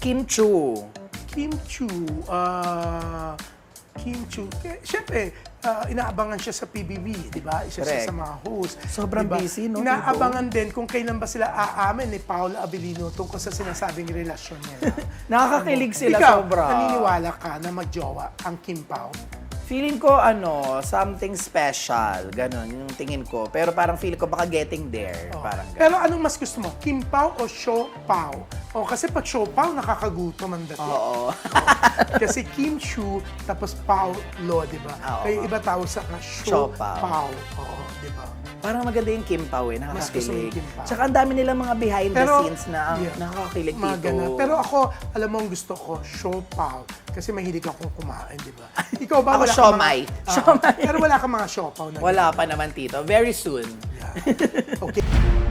Kim Chu. Kim Chu, ah, Kim Chu, eh, syempre, ah, inaabangan siya sa PBB, di ba? Isa siya Correct. sa mga host. Sobrang di ba? busy, no, Inaabangan din kung kailan ba sila aamin ni Paula Abilino tungkol sa sinasabing relasyon nila. Nakakakilig sila Ikaw, sobra. naniniwala ka na magjowa ang Kim Pao? Feeling ko, ano, something special. Ganon, yung tingin ko. Pero parang feeling ko baka getting there. Parang ganon. Pero anong mas gusto mo? Kim Pao o Show Pao? O kasi pag Show Pao, nakakagutom ang dating. Oo. Kasi Kim Chu, tapos Pao Lo, di ba? Oo. Kaya iba tawag sa ka, Show Show Pao. Oo, di ba? Parang maganda yung Kim Pao eh, Mas gusto mo yung nakakakilig. Kim Pao. Tsaka ang dami nilang mga behind the scenes na ang yeah, nakakakilig mga dito. ganun. Pero ako, alam mo ang gusto ko, Show Pao. Kasi mahilig akong kumain, di ba? Ikaw ba? Ako, wala ka siomay. mga- Ah, Siomay. pero wala ka mga Show Pao na Wala pa naman, Tito. Very soon. Yeah. Okay.